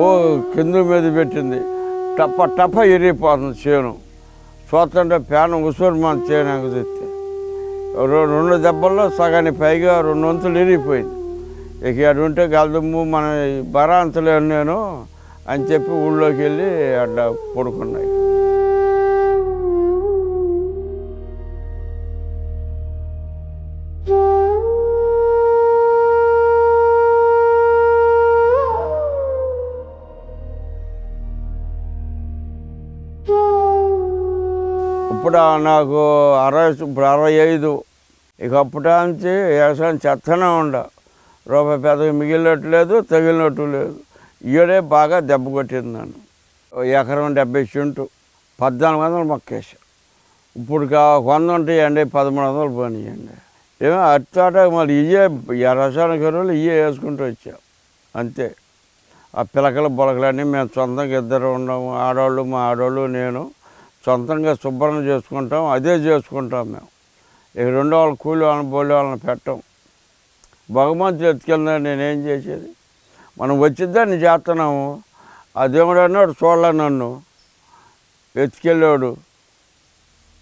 ఓ కింద మీద పెట్టింది. టప్ప టప్ప ఎరిగిపోతుంది చేను. చూస్తుంటే ప్యాన్ ఉసూరు మన చేను ఎగదెత్తే రెండు దెబ్బల్లో సగానికి పైగా రెండు వంతులు ఇరిగిపోయింది ఇక అటు ఉంటే గలదుమ్ము మన బరాంతలేను నేను అని చెప్పి ఊళ్ళోకి వెళ్ళి అడ్డ పడుకున్నాయి. ఇప్పుడు నాకు అరవై ఇప్పుడు అరవై ఐదు. ఇక అప్పటాంచి వ్యవసాయం చెత్తనే ఉండ. రూపాయి పెద్దగా మిగిలినట్టు లేదు తగిలినట్టు లేదు. ఈడే బాగా దెబ్బ కొట్టింది నన్ను. ఓ ఎకరం డెబ్బై చుంటు పద్నాలుగు వందలు మొక్కేసా ఇప్పుడు కా వంద ఉంటాయండి పదమూడు వందలు పోనీయండి. ఏమో అట్టాట మళ్ళీ ఇయ్యే రసాయనిక ఎరువులు ఇయ్యే వేసుకుంటూ వచ్చాం. అంతే. ఆ పిలకలు బొలకలన్నీ మేము సొంతంగా ఇద్దరు ఉన్నాము ఆడవాళ్ళు మా ఆడవాళ్ళు నేను. సొంతంగా శుభ్రం చేసుకుంటాం అదే చేసుకుంటాం మేము. ఇక రెండో వాళ్ళ కూలి వాళ్ళని బోలి వాళ్ళని పెట్టం. భగవంతుడు ఎత్తుకెళ్ళినా నేనేం చేసేది? మనం వచ్చిద్దాన్ని చేస్తున్నాము ఆ దేవుడు అన్నాడు చూడలే నన్ను. ఎత్తుకెళ్ళాడు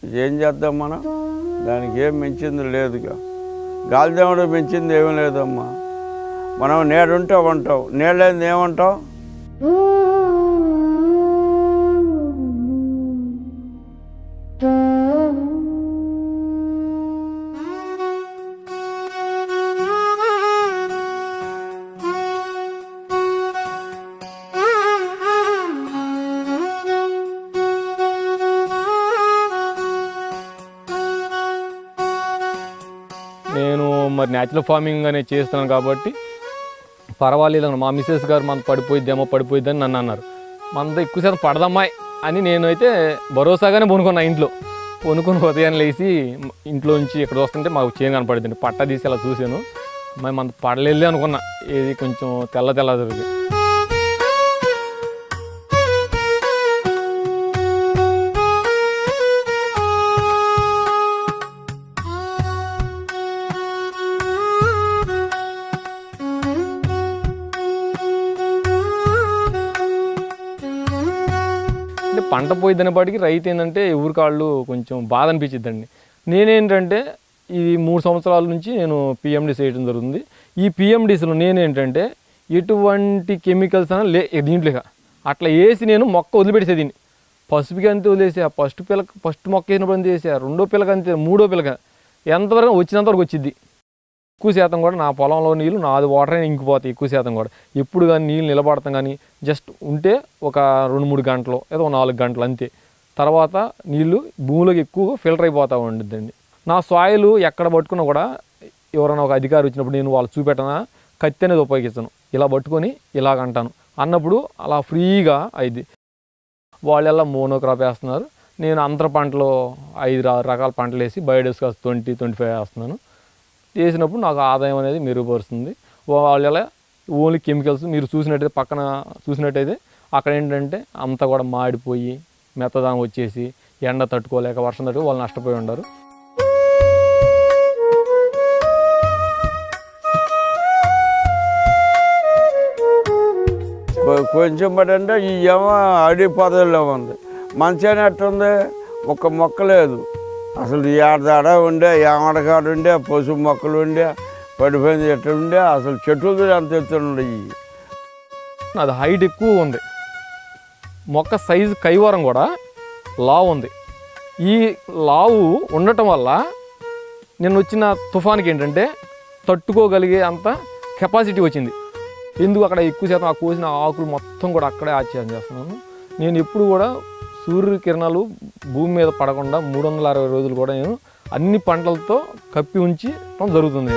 ఏం చేద్దాం మనం? దానికి ఏం మించింది లేదుగా. గాలిదేవుడు మించింది ఏమీ లేదమ్మా. మనం నేడుంటే ఉంటాం నేడలేని ఏమంటాం? నేను మరి న్యాచురల్ ఫార్మింగ్ అనేది చేస్తున్నాను కాబట్టి పర్వాలేదు మా మిస్సెస్ గారు మన పడిపోయిద్దేమో పడిపోయిద్దని నన్ను అన్నారు. మనతో ఎక్కువ శాతం పడదమ్మాయి అని నేనైతే భరోసాగానే పొనుకున్నా ఇంట్లో. పొనుకొని ఉదయాన్ని లేచి ఇంట్లో నుంచి ఇక్కడ వస్తుంటే మాకు చేను కనపడింది. పట్ట తీసి అలా చూశాను. మరి మన పడలేదు అనుకున్నా. ఏది కొంచెం తెల్ల తెల్ల దొరికి పంట పంట పోయిద్దనేపాటికి రైతు ఏంటంటే ఎవరి కాళ్ళు కొంచెం బాధ అనిపించిద్దండి. నేనేంటంటే ఇది మూడు సంవత్సరాల నుంచి నేను పిఎండిస్ వేయడం జరుగుతుంది. ఈ పిఎండిస్లో నేనేంటంటే ఎటువంటి కెమికల్స్ అయినా లే దీంట్లో అట్లా వేసి నేను మొక్క వదిలిపెట్టేసే దీన్ని. పసుపుకి అంతే వదిలేసా ఫస్ట్ పిల్లక ఫస్ట్ మొక్క వేసినప్పుడు అంతే వేసా రెండో పిల్లక అంతే మూడో పిల్లక ఎంతవరకు వచ్చినంతవరకు వచ్చింది ఎక్కువ శాతం కూడా నా పొలంలో నీళ్ళు నాది వాటర్ అయినా ఇంకిపోతాయి ఎక్కువ శాతం కూడా. ఎప్పుడు కానీ నీళ్ళు నిలబడతాం కానీ జస్ట్ ఉంటే ఒక రెండు మూడు గంటలు ఏదో నాలుగు గంటలు అంతే. తర్వాత నీళ్ళు భూమిలోకి ఎక్కువగా ఫిల్టర్ అయిపోతూ ఉండిద్దండి. నా సాయిల్ ఎక్కడ పట్టుకున్నా కూడా ఎవరైనా ఒక అధికారి వచ్చినప్పుడు నేను వాళ్ళు చూపెట్టనా కత్తి అనేది ఉపయోగిస్తాను. ఇలా పట్టుకొని ఇలాగ అంటాను. అన్నప్పుడు అలా ఫ్రీగా అయింది వాళ్ళెల్లా మోనోక్రాప్ వేస్తున్నారు నేను అంతర పంటలో ఐదు రకాల పంటలు వేసి బయోడెస్కాస్ ట్వంటీ ట్వంటీ ఫైవ్ వేస్తున్నాను. చేసినప్పుడు నాకు ఆదాయం అనేది మెరుగుపరుస్తుంది. వాళ్ళు ఎలా ఓన్లీ కెమికల్స్ మీరు చూసినట్టయితే పక్కన చూసినట్టయితే అక్కడ ఏంటంటే అంతా కూడా మాడిపోయి మెత్తదానం వచ్చేసి ఎండ తట్టుకోలేక వర్షం తట్టుకో వాళ్ళు నష్టపోయి ఉండరు. కొంచెం పడంటే ఈ ఏమో అడవి పొదల్లో ఉంది. మంచిగా ఎట్టుంది ఒక్క మొక్క లేదు. అసలు ఏడదాడ ఉండే ఏమడకాడు ఉండే పసుపు మొక్కలు ఉండే పడిపోయింది ఎట్లా ఉండే అసలు చెట్లు అంత ఎత్తుండయి అది హైట్ ఎక్కువ ఉంది. మొక్క సైజు కైవరం కూడా లావు ఉంది. ఈ లావు ఉండటం వల్ల నిన్న వచ్చిన తుఫాన్కి ఏంటంటే తట్టుకోగలిగే అంత కెపాసిటీ వచ్చింది. ఎందుకు అక్కడ ఎక్కువ శాతం ఆ కోసిన ఆకులు మొత్తం కూడా అక్కడే ఆశ్చర్యం చేస్తున్నాను. నేను ఎప్పుడు కూడా సూర్యకిరణాలు భూమి మీద పడకుండా మూడు వందల అరవై రోజులు కూడా నేను అన్ని పంటలతో కప్పి ఉంచి జరుగుతుంది.